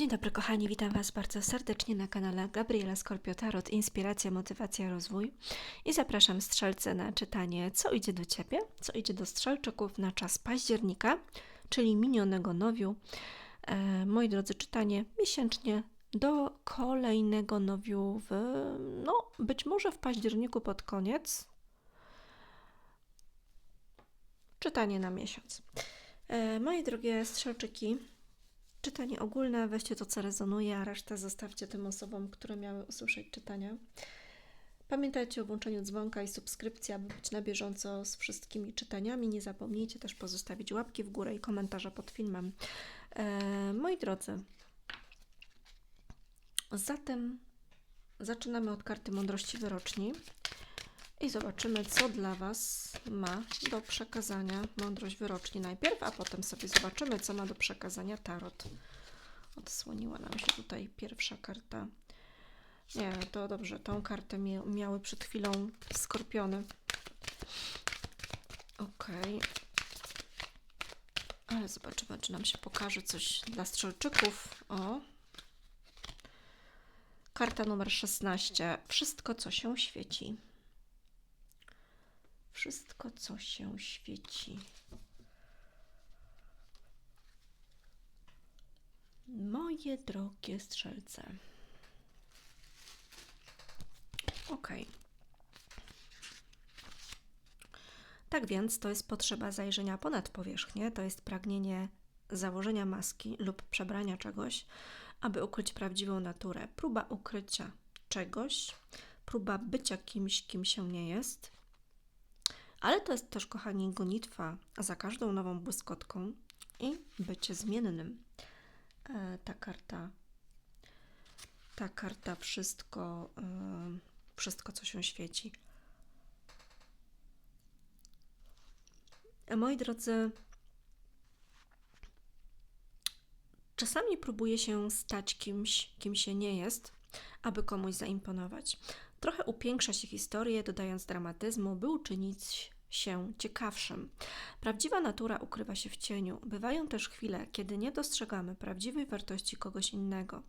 Dzień dobry kochani, witam Was bardzo serdecznie na kanale Gabriela Skorpio Tarot Inspiracja, Motywacja, Rozwój i zapraszam strzelce na czytanie Co idzie do Ciebie, co idzie do strzelczyków na czas października, czyli minionego nowiu. E, moi drodzy, czytanie miesięcznie do kolejnego nowiu w, no być może w październiku pod koniec. Czytanie na miesiąc. E, moje drogie strzelczyki, Czytanie ogólne, weźcie to, co rezonuje, a resztę zostawcie tym osobom, które miały usłyszeć czytania. Pamiętajcie o włączeniu dzwonka i subskrypcji, aby być na bieżąco z wszystkimi czytaniami. Nie zapomnijcie też pozostawić łapki w górę i komentarza pod filmem. E, moi drodzy, zatem zaczynamy od karty mądrości wyroczni i zobaczymy, co dla Was ma do przekazania mądrość wyroczni najpierw, a potem sobie zobaczymy, co ma do przekazania tarot. Odsłoniła nam się tutaj pierwsza karta. Nie, to dobrze, tą kartę miały przed chwilą skorpiony. Ok. Ale zobaczymy, czy nam się pokaże coś dla strzelczyków. O. Karta numer 16. Wszystko, co się świeci wszystko, co się świeci. Moje drogie strzelce. Ok. Tak więc to jest potrzeba zajrzenia ponad powierzchnię, to jest pragnienie założenia maski lub przebrania czegoś, aby ukryć prawdziwą naturę. Próba ukrycia czegoś, próba bycia kimś, kim się nie jest, ale to jest też, kochani, gonitwa za każdą nową błyskotką i bycie zmiennym. E, ta karta, ta karta wszystko, e, wszystko, co się świeci. E, moi drodzy, czasami próbuje się stać kimś, kim się nie jest, aby komuś zaimponować. Trochę upiększa się historię, dodając dramatyzmu, by uczynić się ciekawszym. Prawdziwa natura ukrywa się w cieniu. Bywają też chwile, kiedy nie dostrzegamy prawdziwej wartości kogoś innego,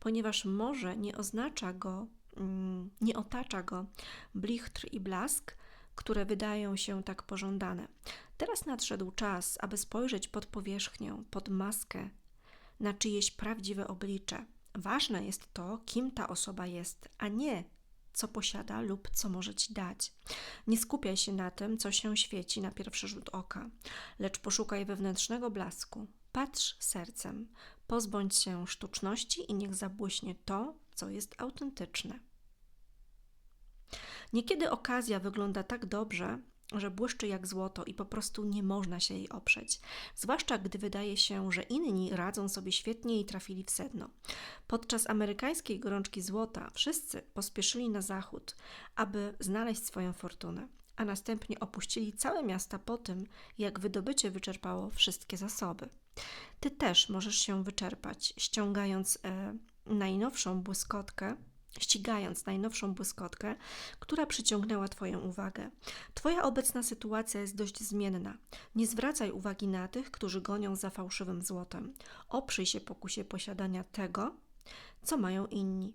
ponieważ może nie oznacza go, mm, nie otacza go blichtr i blask, które wydają się tak pożądane. Teraz nadszedł czas, aby spojrzeć pod powierzchnię, pod maskę, na czyjeś prawdziwe oblicze. Ważne jest to, kim ta osoba jest, a nie co posiada lub co może ci dać. Nie skupiaj się na tym, co się świeci na pierwszy rzut oka, lecz poszukaj wewnętrznego blasku. Patrz sercem, pozbądź się sztuczności i niech zabłyśnie to, co jest autentyczne. Niekiedy okazja wygląda tak dobrze, że błyszczy jak złoto i po prostu nie można się jej oprzeć. Zwłaszcza gdy wydaje się, że inni radzą sobie świetnie i trafili w sedno. Podczas amerykańskiej gorączki złota wszyscy pospieszyli na zachód, aby znaleźć swoją fortunę, a następnie opuścili całe miasta po tym, jak wydobycie wyczerpało wszystkie zasoby. Ty też możesz się wyczerpać, ściągając e, najnowszą błyskotkę ścigając najnowszą błyskotkę, która przyciągnęła Twoją uwagę. Twoja obecna sytuacja jest dość zmienna. Nie zwracaj uwagi na tych, którzy gonią za fałszywym złotem. Oprzyj się pokusie posiadania tego, co mają inni.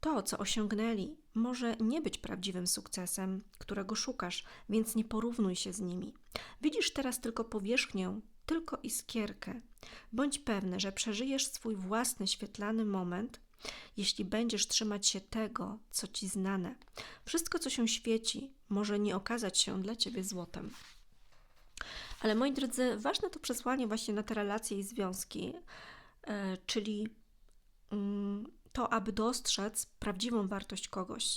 To, co osiągnęli, może nie być prawdziwym sukcesem, którego szukasz, więc nie porównuj się z nimi. Widzisz teraz tylko powierzchnię, tylko iskierkę. Bądź pewny, że przeżyjesz swój własny świetlany moment jeśli będziesz trzymać się tego, co ci znane. Wszystko, co się świeci, może nie okazać się dla ciebie złotem. Ale moi drodzy, ważne to przesłanie właśnie na te relacje i związki, e, czyli mm, to, aby dostrzec prawdziwą wartość kogoś.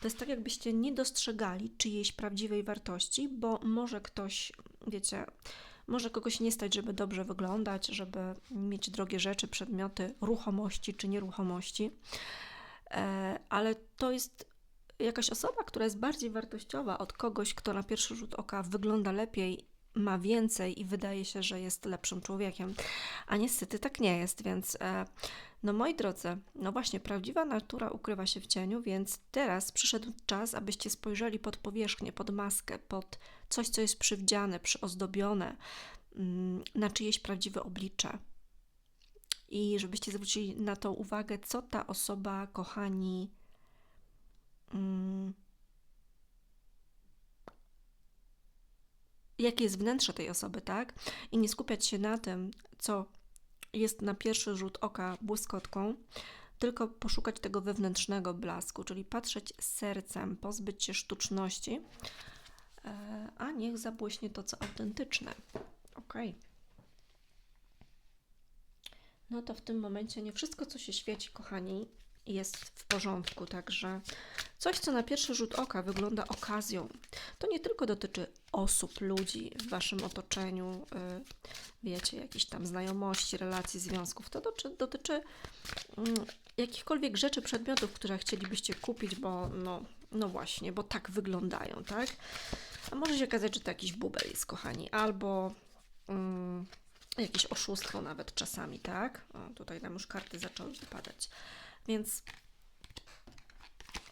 To jest tak, jakbyście nie dostrzegali czyjejś prawdziwej wartości, bo może ktoś, wiecie, może kogoś nie stać, żeby dobrze wyglądać, żeby mieć drogie rzeczy, przedmioty, ruchomości czy nieruchomości, e, ale to jest jakaś osoba, która jest bardziej wartościowa od kogoś, kto na pierwszy rzut oka wygląda lepiej, ma więcej i wydaje się, że jest lepszym człowiekiem. A niestety tak nie jest, więc e, no moi drodzy, no właśnie, prawdziwa natura ukrywa się w cieniu, więc teraz przyszedł czas, abyście spojrzeli pod powierzchnię, pod maskę, pod coś, co jest przywdziane, przyozdobione, mm, na czyjeś prawdziwe oblicze. i żebyście zwrócili na to uwagę, co ta osoba, kochani, mm, jakie jest wnętrze tej osoby, tak? I nie skupiać się na tym, co jest na pierwszy rzut oka błyskotką, tylko poszukać tego wewnętrznego blasku, czyli patrzeć sercem, pozbyć się sztuczności, e, a niech zabłyśnie to, co autentyczne. Ok. No to w tym momencie nie wszystko, co się świeci, kochani, jest w porządku. Także coś, co na pierwszy rzut oka wygląda okazją, to nie tylko dotyczy osób, ludzi w waszym otoczeniu, yy, wiecie, jakichś tam znajomości, relacji, związków. To dotyczy, dotyczy yy, jakichkolwiek rzeczy, przedmiotów, które chcielibyście kupić, bo no, no właśnie, bo tak wyglądają, tak? A może się okazać, że to jakiś bubel jest, kochani, albo. Yy, jakieś oszustwo nawet czasami, tak? O, tutaj nam już karty zaczęły wypadać. Więc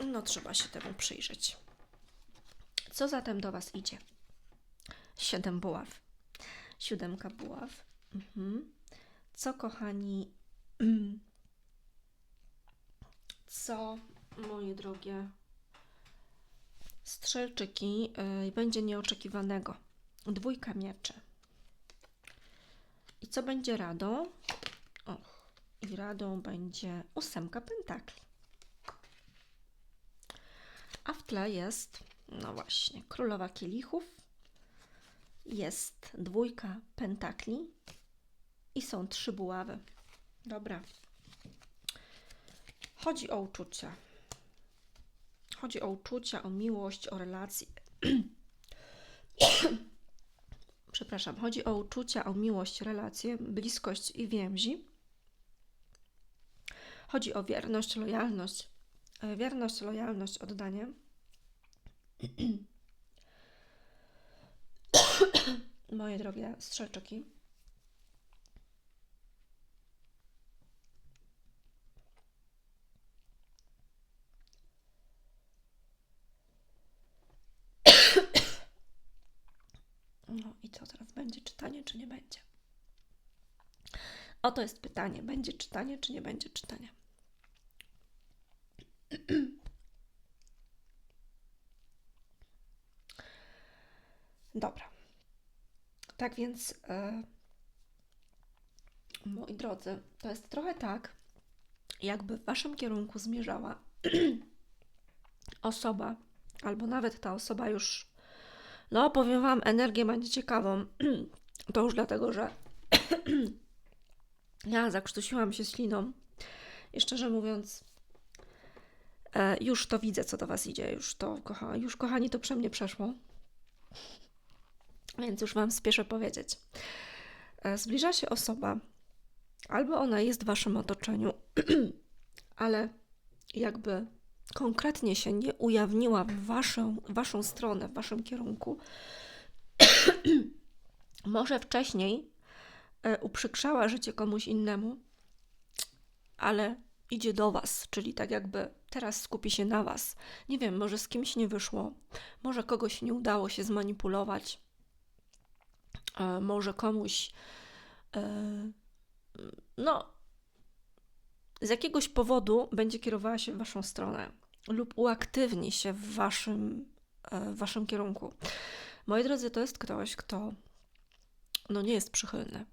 no trzeba się temu przyjrzeć. Co zatem do Was idzie? Siedem buław. Siódemka buław. Mhm. Co, kochani, co, moje drogie strzelczyki, yy, będzie nieoczekiwanego? Dwójka mieczy. I co będzie radą? I radą będzie ósemka pentakli. A w tle jest, no właśnie, królowa kielichów, jest dwójka pentakli i są trzy buławy. Dobra. Chodzi o uczucia. Chodzi o uczucia, o miłość, o relacje. Przepraszam, chodzi o uczucia, o miłość, relacje, bliskość i więzi Chodzi o wierność, lojalność. E, wierność, lojalność, oddanie. Moje drogie strzelczyki. No i co teraz będzie czytanie, czy nie będzie? Oto jest pytanie: będzie czytanie, czy nie będzie czytania? Dobra. Tak więc, e, moi drodzy, to jest trochę tak, jakby w waszym kierunku zmierzała osoba, albo nawet ta osoba już, no powiem wam, energię będzie ciekawą. To już dlatego, że ja zakrztusiłam się śliną i szczerze mówiąc, e, już to widzę, co do Was idzie. Już to, kocha, już kochani, to prze mnie przeszło. Więc już Wam spieszę powiedzieć. E, zbliża się osoba, albo ona jest w Waszym otoczeniu, ale jakby konkretnie się nie ujawniła w waszą, waszą stronę, w Waszym kierunku. Może wcześniej uprzykrzała życie komuś innemu, ale idzie do Was, czyli tak jakby teraz skupi się na Was. Nie wiem, może z kimś nie wyszło, może kogoś nie udało się zmanipulować, e, może komuś, e, no, z jakiegoś powodu będzie kierowała się w Waszą stronę lub uaktywni się w Waszym, w waszym kierunku. Moi drodzy, to jest ktoś, kto no, nie jest przychylny.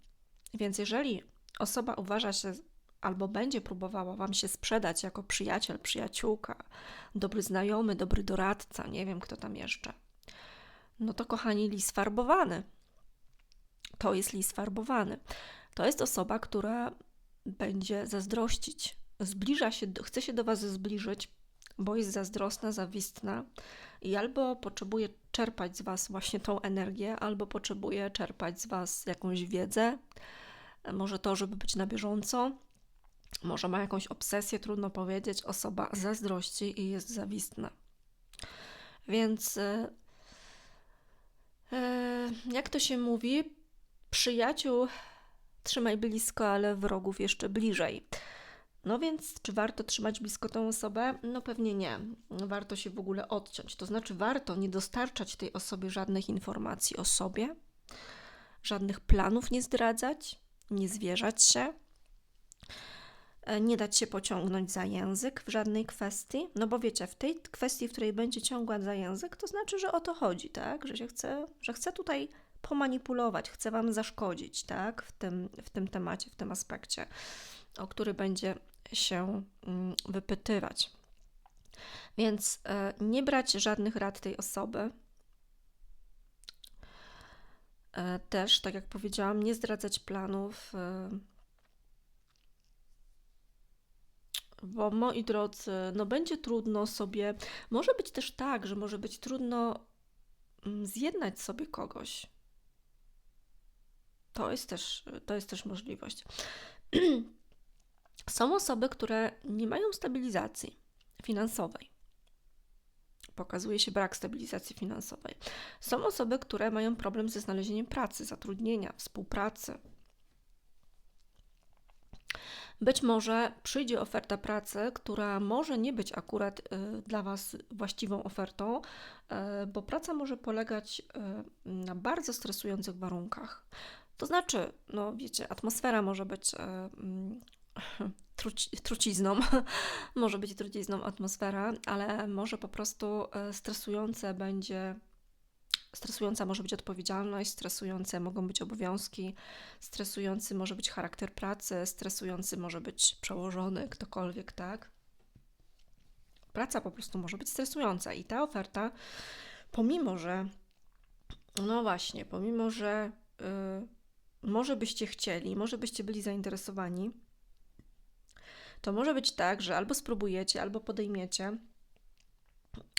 Więc jeżeli osoba uważa się albo będzie próbowała Wam się sprzedać jako przyjaciel, przyjaciółka, dobry znajomy, dobry doradca, nie wiem kto tam jeszcze, no to kochani, lis farbowany. To jest lis farbowany. To jest osoba, która będzie zazdrościć, zbliża się, chce się do Was zbliżyć, bo jest zazdrosna, zawistna i albo potrzebuje czerpać z Was właśnie tą energię, albo potrzebuje czerpać z Was jakąś wiedzę, może to, żeby być na bieżąco, może ma jakąś obsesję, trudno powiedzieć. Osoba zazdrości i jest zawistna. Więc, e, e, jak to się mówi, przyjaciół trzymaj blisko, ale wrogów jeszcze bliżej. No więc, czy warto trzymać blisko tą osobę? No pewnie nie. Warto się w ogóle odciąć. To znaczy, warto nie dostarczać tej osobie żadnych informacji o sobie, żadnych planów nie zdradzać, nie zwierzać się, e, nie dać się pociągnąć za język w żadnej kwestii, no bo wiecie, w tej kwestii, w której będzie ciągła za język, to znaczy, że o to chodzi, tak? Że się chce, że chce tutaj pomanipulować, chce wam zaszkodzić, tak? W tym, w tym temacie, w tym aspekcie, o który będzie się mm, wypytywać. Więc e, nie brać żadnych rad tej osoby. E, też, tak jak powiedziałam, nie zdradzać planów. E, bo moi drodzy, no będzie trudno sobie. Może być też tak, że może być trudno mm, zjednać sobie kogoś. To jest też, to jest też możliwość. Są osoby, które nie mają stabilizacji finansowej. Pokazuje się brak stabilizacji finansowej. Są osoby, które mają problem ze znalezieniem pracy, zatrudnienia, współpracy. Być może przyjdzie oferta pracy, która może nie być akurat y, dla Was właściwą ofertą, y, bo praca może polegać y, na bardzo stresujących warunkach. To znaczy, no wiecie, atmosfera może być mm, truci, trucizną, może być trucizną atmosfera, ale może po prostu e, stresujące będzie, stresująca może być odpowiedzialność, stresujące mogą być obowiązki, stresujący może być charakter pracy, stresujący może być przełożony, ktokolwiek, tak? Praca po prostu może być stresująca i ta oferta, pomimo że, no właśnie, pomimo że yy, może byście chcieli, może byście byli zainteresowani, to może być tak, że albo spróbujecie, albo podejmiecie,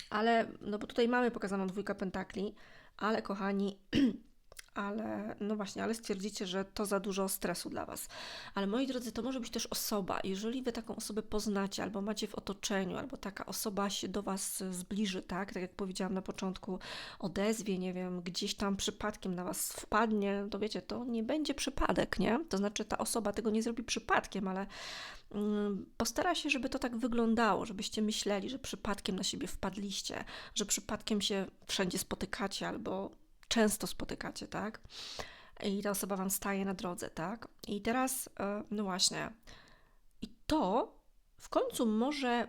ale, no bo tutaj mamy pokazaną dwójkę pentakli, ale kochani, ale no właśnie, ale stwierdzicie, że to za dużo stresu dla Was. Ale moi drodzy, to może być też osoba. Jeżeli Wy taką osobę poznacie, albo macie w otoczeniu, albo taka osoba się do Was zbliży, tak, tak jak powiedziałam na początku, odezwie, nie wiem, gdzieś tam przypadkiem na Was wpadnie, to wiecie, to nie będzie przypadek, nie? To znaczy ta osoba tego nie zrobi przypadkiem, ale mm, postara się, żeby to tak wyglądało, żebyście myśleli, że przypadkiem na siebie wpadliście, że przypadkiem się wszędzie spotykacie albo często spotykacie, tak? I ta osoba Wam staje na drodze, tak? I teraz, e, no właśnie, i to w końcu może,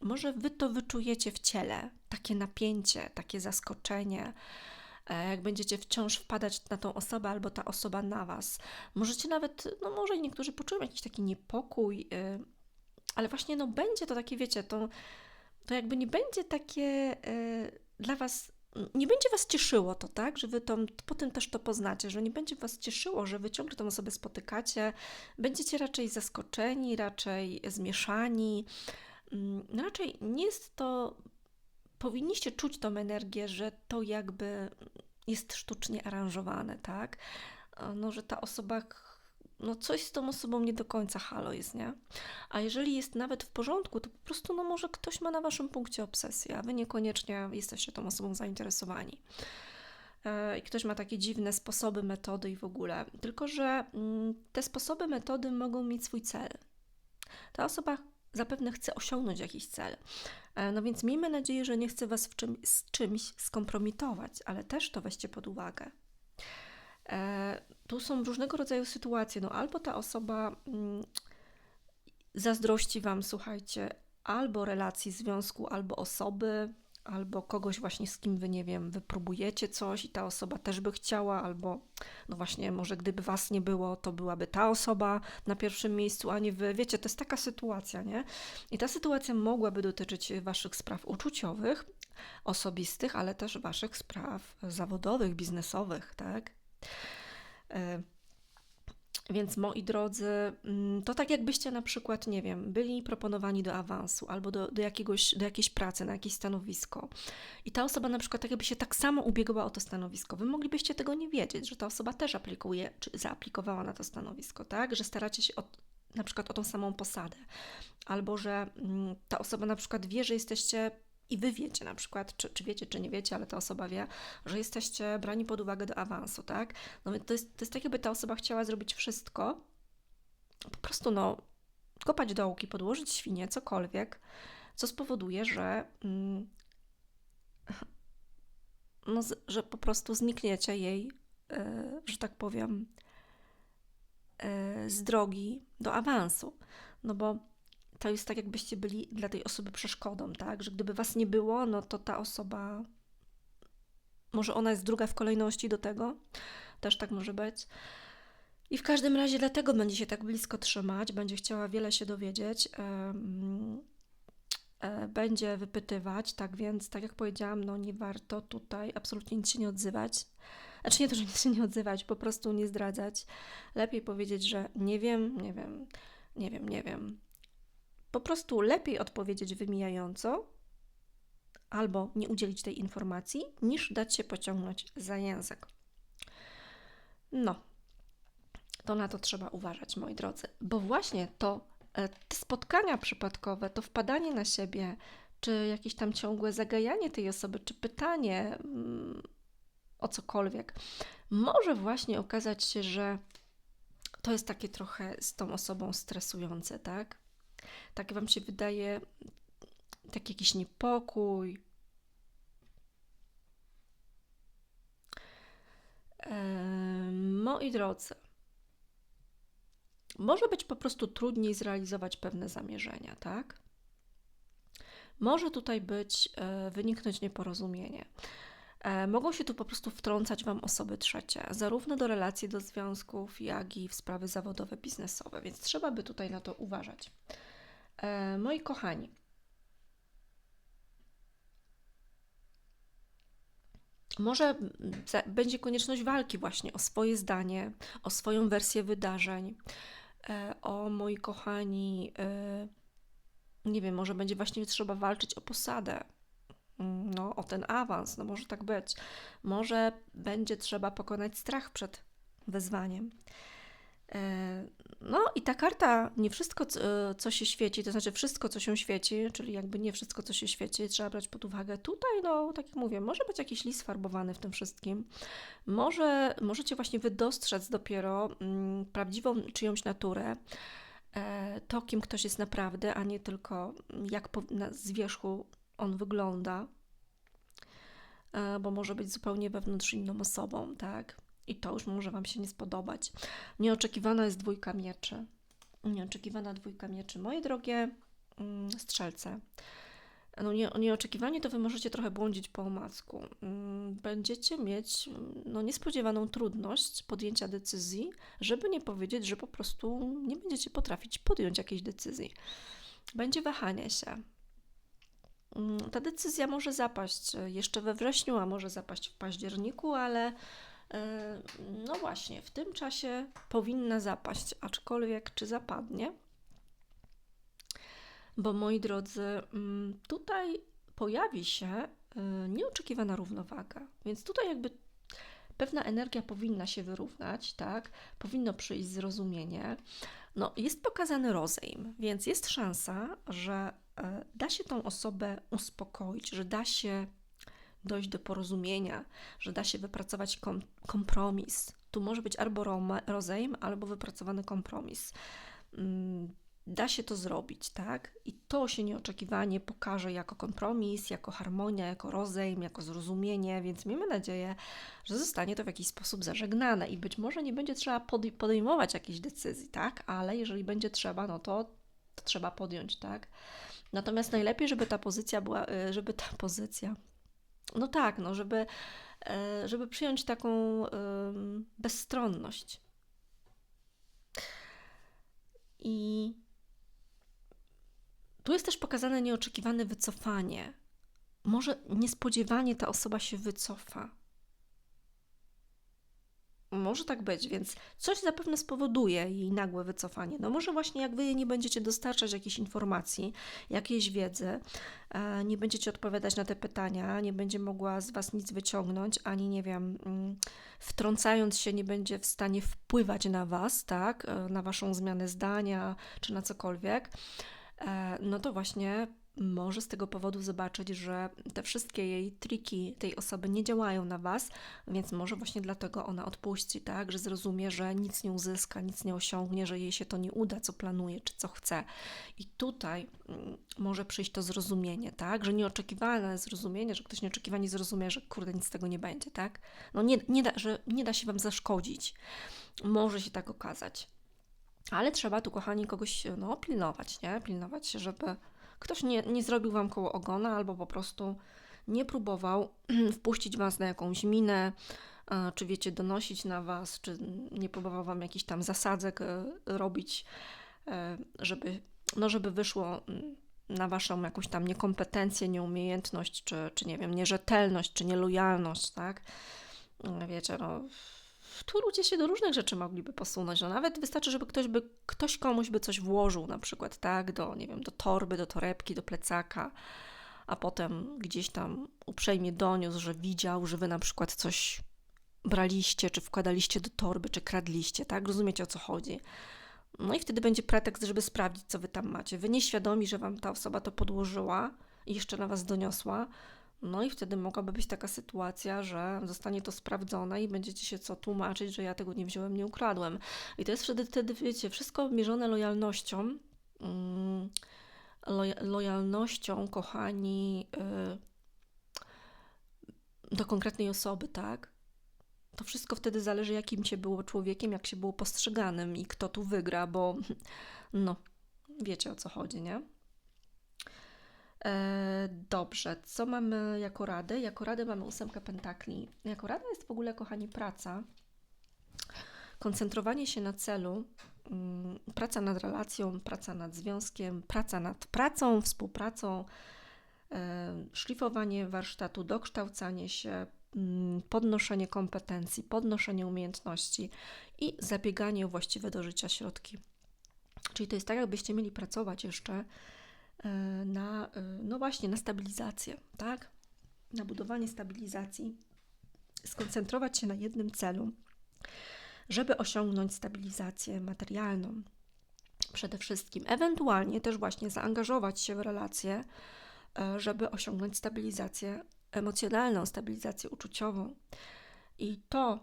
może Wy to wyczujecie w ciele, takie napięcie, takie zaskoczenie, e, jak będziecie wciąż wpadać na tą osobę albo ta osoba na Was. Możecie nawet, no może niektórzy poczują jakiś taki niepokój, e, ale właśnie no będzie to takie, wiecie, to, to jakby nie będzie takie dla Was nie będzie Was cieszyło to, tak, że Wy to, potem też to poznacie, że nie będzie Was cieszyło, że Wy ciągle tą osobę spotykacie, będziecie raczej zaskoczeni, raczej zmieszani, mm, no raczej nie jest to, powinniście czuć tą energię, że to jakby jest sztucznie aranżowane, tak, no, że ta osoba no coś z tą osobą nie do końca halo jest, nie? A jeżeli jest nawet w porządku, to po prostu no może ktoś ma na waszym punkcie obsesję, a wy niekoniecznie jesteście tą osobą zainteresowani. E, I ktoś ma takie dziwne sposoby, metody i w ogóle. Tylko, że mm, te sposoby, metody mogą mieć swój cel. Ta osoba zapewne chce osiągnąć jakiś cel. E, no więc miejmy nadzieję, że nie chce Was w czym, z czymś skompromitować, ale też to weźcie pod uwagę. Tu są różnego rodzaju sytuacje. No albo ta osoba mm, zazdrości Wam, słuchajcie, albo relacji, związku, albo osoby, albo kogoś właśnie z kim Wy, nie wiem, wypróbujecie coś i ta osoba też by chciała, albo no właśnie, może gdyby Was nie było, to byłaby ta osoba na pierwszym miejscu, a nie Wy. Wiecie, to jest taka sytuacja, nie? I ta sytuacja mogłaby dotyczyć Waszych spraw uczuciowych, osobistych, ale też Waszych spraw zawodowych, biznesowych, tak? E, więc moi drodzy, mm, to tak jakbyście na przykład, nie wiem, byli proponowani do awansu albo do, do, jakiegoś, do jakiejś pracy, na jakieś stanowisko i ta osoba na przykład tak jakby się tak samo ubiegła o to stanowisko. Wy moglibyście tego nie wiedzieć, że ta osoba też aplikuje, czy zaaplikowała na to stanowisko, tak? Że staracie się o, na przykład o tą samą posadę albo że mm, ta osoba na przykład wie, że jesteście i wy wiecie na przykład, czy, czy wiecie, czy nie wiecie, ale ta osoba wie, że jesteście brani pod uwagę do awansu, tak? No to jest, to jest tak, jakby ta osoba chciała zrobić wszystko, po prostu no, kopać dołki, podłożyć świnie, cokolwiek, co spowoduje, że, mm, no, że po prostu znikniecie jej, yy, że tak powiem, yy, z drogi do awansu. No bo to jest tak, jakbyście byli dla tej osoby przeszkodą, tak? Że gdyby was nie było, no to ta osoba, może ona jest druga w kolejności do tego, też tak może być. I w każdym razie dlatego będzie się tak blisko trzymać, będzie chciała wiele się dowiedzieć, e, będzie wypytywać, tak więc, tak jak powiedziałam, no nie warto tutaj absolutnie nic się nie odzywać. Znaczy nie to, że nic się nie odzywać, po prostu nie zdradzać. Lepiej powiedzieć, że nie wiem, nie wiem, nie wiem, nie wiem. Po prostu lepiej odpowiedzieć wymijająco albo nie udzielić tej informacji, niż dać się pociągnąć za język. No, to na to trzeba uważać, moi drodzy, bo właśnie to e, te spotkania przypadkowe, to wpadanie na siebie, czy jakieś tam ciągłe zagajanie tej osoby, czy pytanie mm, o cokolwiek, może właśnie okazać się, że to jest takie trochę z tą osobą stresujące, tak? Tak Wam się wydaje, taki jakiś niepokój. Eee, moi drodzy, może być po prostu trudniej zrealizować pewne zamierzenia, tak? Może tutaj być, e, wyniknąć nieporozumienie. E, mogą się tu po prostu wtrącać Wam osoby trzecie, zarówno do relacji, do związków, jak i w sprawy zawodowe, biznesowe, więc trzeba by tutaj na to uważać. E, moi kochani, może będzie konieczność walki właśnie o swoje zdanie, o swoją wersję wydarzeń, e, o moi kochani, nie wiem, może będzie właśnie trzeba walczyć o posadę, no, o ten awans, no może tak być. Może będzie trzeba pokonać strach przed wyzwaniem. E, no i ta karta, nie wszystko, co się świeci, to znaczy wszystko, co się świeci, czyli jakby nie wszystko, co się świeci, trzeba brać pod uwagę. Tutaj, no, tak jak mówię, może być jakiś list farbowany w tym wszystkim. Może, możecie właśnie wy dostrzec dopiero mm, prawdziwą czyjąś naturę, e, to, kim ktoś jest naprawdę, a nie tylko jak po, na, z wierzchu on wygląda, e, bo może być zupełnie wewnątrz inną osobą, tak? I to już może Wam się nie spodobać. Nieoczekiwana jest dwójka mieczy. Nieoczekiwana dwójka mieczy. Moje drogie mm, strzelce, no nie, nieoczekiwanie to Wy możecie trochę błądzić po omacku. Mm, będziecie mieć no, niespodziewaną trudność podjęcia decyzji, żeby nie powiedzieć, że po prostu nie będziecie potrafić podjąć jakiejś decyzji. Będzie wahanie się, Mm, ta decyzja może zapaść e, jeszcze we wrześniu, a może zapaść w październiku, ale no właśnie, w tym czasie powinna zapaść, aczkolwiek czy zapadnie? Bo moi drodzy, mm, tutaj pojawi się e, nieoczekiwana równowaga, więc tutaj jakby pewna energia powinna się wyrównać, tak? Powinno przyjść zrozumienie. No, jest pokazany rozejm, więc jest szansa, że E, da się tą osobę uspokoić, że da się dojść do porozumienia, że da się wypracować kom kompromis. Tu może być albo rozejm, albo wypracowany kompromis. Mm, da się to zrobić, tak? I to się nieoczekiwanie pokaże jako kompromis, jako harmonia, jako rozejm, jako zrozumienie, więc miejmy nadzieję, że zostanie to w jakiś sposób zażegnane i być może nie będzie trzeba podejmować jakiejś decyzji, tak? Ale jeżeli będzie trzeba, no to, trzeba podjąć, tak? Natomiast najlepiej, żeby ta pozycja była, y, żeby ta pozycja, no tak, no, żeby, y, żeby przyjąć taką bezstronność. I tu jest też pokazane nieoczekiwane wycofanie. Może niespodziewanie ta osoba się wycofa. Może tak być, więc coś zapewne spowoduje jej nagłe wycofanie. No może właśnie jak wy nie będziecie dostarczać jakiejś informacji, jakiejś wiedzy, e, nie będziecie odpowiadać na te pytania, nie będzie mogła z was nic wyciągnąć, ani nie wiem, mm, wtrącając się nie będzie w stanie wpływać na was, tak, e, na waszą zmianę zdania, czy na cokolwiek, e, no to właśnie może z tego powodu zobaczyć, że te wszystkie jej triki tej osoby nie działają na was, więc może właśnie dlatego ona odpuści, tak, że zrozumie, że nic nie uzyska, nic nie osiągnie, że jej się to nie uda, co planuje, czy co chce. I tutaj mm, może przyjść to zrozumienie, tak, że nieoczekiwane zrozumienie, że ktoś nieoczekiwanie zrozumie, że kurde, nic z tego nie będzie, tak. No nie, nie da, że nie da się wam zaszkodzić. Może się tak okazać. Ale trzeba tu, kochani, kogoś no, pilnować, nie? Pilnować się, żeby ktoś nie, nie zrobił wam koło ogona albo po prostu nie próbował wpuścić was na jakąś minę, czy wiecie, donosić na was, czy nie próbował wam jakiś tam zasadzek e, robić, e, żeby, no, żeby wyszło mm, na waszą jakąś tam niekompetencję, nieumiejętność, czy, czy nie wiem, nierzetelność, czy nielojalność, tak? Wiecie, no tu ludzie się do różnych rzeczy mogliby posunąć. No nawet wystarczy, żeby ktoś, by, ktoś komuś by coś włożył, na przykład, tak, do, nie wiem, do torby, do torebki, do plecaka, a potem gdzieś tam uprzejmie doniósł, że widział, że wy na przykład coś braliście, czy wkładaliście do torby, czy kradliście, tak? Rozumiecie o co chodzi. No i wtedy będzie pretekst, żeby sprawdzić, co wy tam macie. Wy nieświadomi, że wam ta osoba to podłożyła i jeszcze na was doniosła, no i wtedy mogłaby być taka sytuacja, że zostanie to sprawdzone i będziecie się co tłumaczyć, że ja tego nie wziąłem, nie ukradłem. I to jest wtedy, wtedy wiecie, wszystko mierzone lojalnością. Mm, lojalnością, kochani, yy, do konkretnej osoby, tak? To wszystko wtedy zależy, jakim się było człowiekiem, jak się było postrzeganym i kto tu wygra, bo no, wiecie o co chodzi, nie? E, dobrze, co mamy jako radę? Jako radę mamy ósemkę pentakli. Jako rada jest w ogóle, kochani, praca. Koncentrowanie się na celu, mm, praca nad relacją, praca nad związkiem, praca nad pracą, współpracą, e, szlifowanie warsztatu, dokształcanie się, mm, podnoszenie kompetencji, podnoszenie umiejętności i zabieganie o właściwe do życia środki. Czyli to jest tak, jakbyście mieli pracować jeszcze na, e, no właśnie, na stabilizację, tak? Na budowanie stabilizacji, skoncentrować się na jednym celu, żeby osiągnąć stabilizację materialną przede wszystkim, ewentualnie też właśnie zaangażować się w relacje, e, żeby osiągnąć stabilizację emocjonalną, stabilizację uczuciową. I to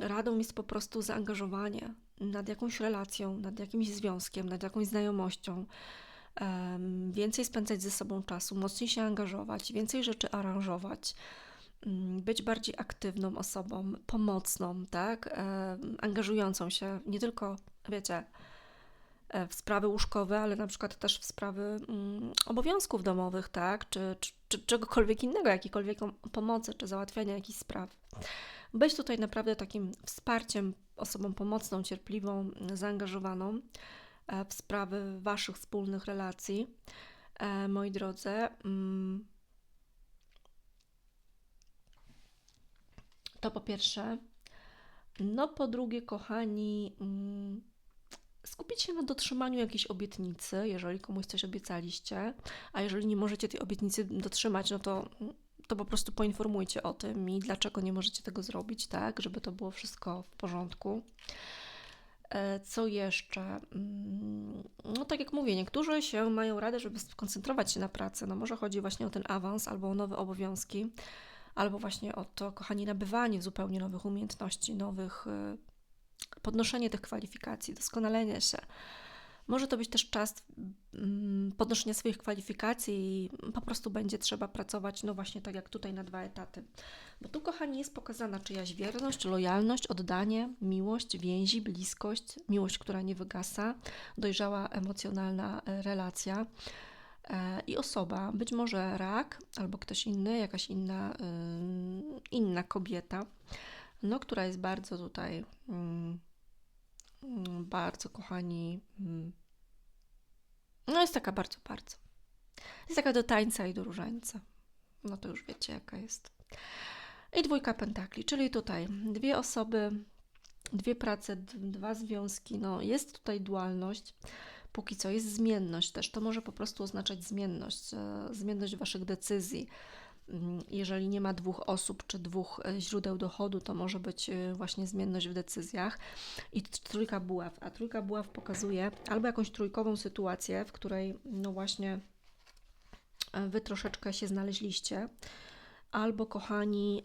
radą jest po prostu zaangażowanie nad jakąś relacją, nad jakimś związkiem, nad jakąś znajomością, więcej spędzać ze sobą czasu, mocniej się angażować, więcej rzeczy aranżować, mm, być bardziej aktywną osobą, pomocną, tak? Angażującą się nie tylko, wiecie, e, w sprawy łóżkowe, ale na przykład też w sprawy mm, obowiązków domowych, tak? Czy, czy, czy czegokolwiek innego, jakiejkolwiek pomocy, czy załatwiania jakichś spraw. Być tutaj naprawdę takim wsparciem, osobą pomocną, cierpliwą, zaangażowaną. E, w sprawy Waszych wspólnych relacji, e, moi drodzy. Mm. To po pierwsze. No po drugie, kochani, mm, skupić się na dotrzymaniu jakiejś obietnicy, jeżeli komuś coś obiecaliście, a jeżeli nie możecie tej obietnicy dotrzymać, no to, to po prostu poinformujcie o tym i dlaczego nie możecie tego zrobić, tak, żeby to było wszystko w porządku. E, co jeszcze? Mm, no tak jak mówię, niektórzy się mają radę, żeby skoncentrować się na pracy. No może chodzi właśnie o ten awans albo o nowe obowiązki, albo właśnie o to, kochani, nabywanie zupełnie nowych umiejętności, nowych, e, podnoszenie tych kwalifikacji, doskonalenie się. Może to być też czas mm, podnoszenia swoich kwalifikacji i po prostu będzie trzeba pracować, no właśnie tak jak tutaj na dwa etaty. Bo tu, kochani, jest pokazana czyjaś wierność, lojalność, oddanie, miłość, więzi, bliskość, miłość, która nie wygasa, dojrzała emocjonalna e, relacja e, i osoba, być może rak albo ktoś inny, jakaś inna, inna kobieta, no, która jest bardzo tutaj mm, bardzo kochani. Mm. No jest taka bardzo, bardzo. Jest taka do tańca i do różańca. No to już wiecie, jaka jest. I dwójka pentakli, czyli tutaj dwie osoby, dwie prace, dwa związki. No jest tutaj dualność. Póki co jest zmienność też. To może po prostu oznaczać zmienność, e, zmienność waszych decyzji Mm, jeżeli nie ma dwóch osób czy dwóch e, źródeł dochodu, to może być e, właśnie zmienność w decyzjach. I trójka buław. A trójka buław pokazuje albo jakąś trójkową sytuację, w której no właśnie e, wy troszeczkę się znaleźliście, albo kochani,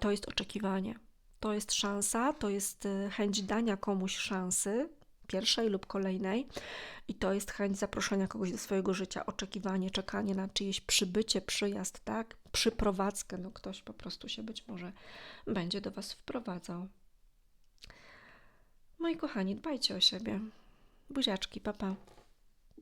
to jest oczekiwanie. To jest szansa, to jest chęć dania komuś szansy, pierwszej lub kolejnej, i to jest chęć zaproszenia kogoś do swojego życia, oczekiwanie, czekanie na czyjeś przybycie, przyjazd, tak? Przyprowadzkę, no ktoś po prostu się być może będzie do Was wprowadzał. Moi kochani, dbajcie o siebie. Buziaczki, papa. Pa.